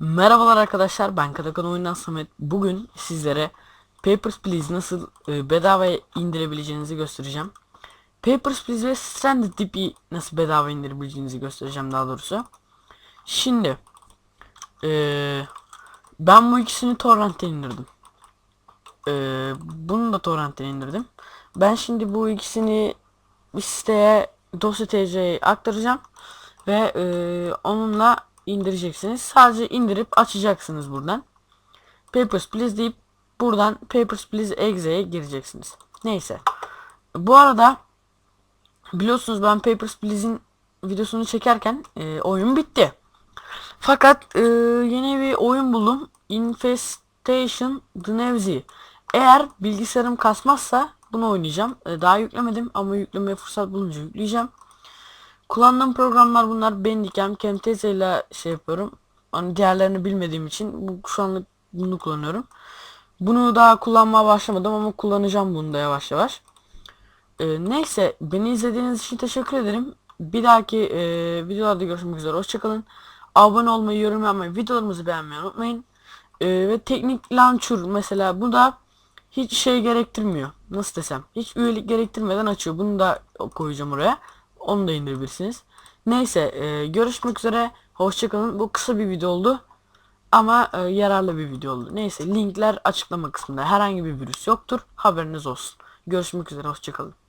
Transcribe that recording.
Merhabalar arkadaşlar ben Katakan Oyundan Samet. Bugün sizlere Papers, Please nasıl e, bedavaya indirebileceğinizi göstereceğim. Papers, Please ve Stranded Deep'i nasıl bedava indirebileceğinizi göstereceğim daha doğrusu. Şimdi e, ben bu ikisini torrentten indirdim. E, bunu da torrentten indirdim. Ben şimdi bu ikisini bir siteye dosya TC'ye aktaracağım ve e, onunla indireceksiniz. Sadece indirip açacaksınız buradan. Papers Please deyip buradan Papers Please Exe'ye gireceksiniz. Neyse. Bu arada biliyorsunuz ben Papers Please'in videosunu çekerken e, oyun bitti. Fakat e, yeni bir oyun buldum. Infestation The Nevzi. Eğer bilgisayarım kasmazsa bunu oynayacağım. E, daha yüklemedim ama yüklemeye fırsat bulunca yükleyeceğim. Kullandığım programlar bunlar. Bandicam, Camtasia ile şey yapıyorum. Hani diğerlerini bilmediğim için bu, şu anlık bunu kullanıyorum. Bunu daha kullanmaya başlamadım ama kullanacağım bunu da yavaş yavaş. Ee, neyse beni izlediğiniz için teşekkür ederim. Bir dahaki e, videolarda görüşmek üzere. Hoşçakalın. Abone olmayı, yorum yapmayı, videolarımızı beğenmeyi unutmayın. Ee, ve teknik launcher mesela bu da hiç şey gerektirmiyor. Nasıl desem? Hiç üyelik gerektirmeden açıyor. Bunu da koyacağım oraya. Onu da indirebilirsiniz. Neyse e, görüşmek üzere. Hoşçakalın. Bu kısa bir video oldu. Ama e, yararlı bir video oldu. Neyse linkler açıklama kısmında. Herhangi bir virüs yoktur. Haberiniz olsun. Görüşmek üzere. Hoşçakalın.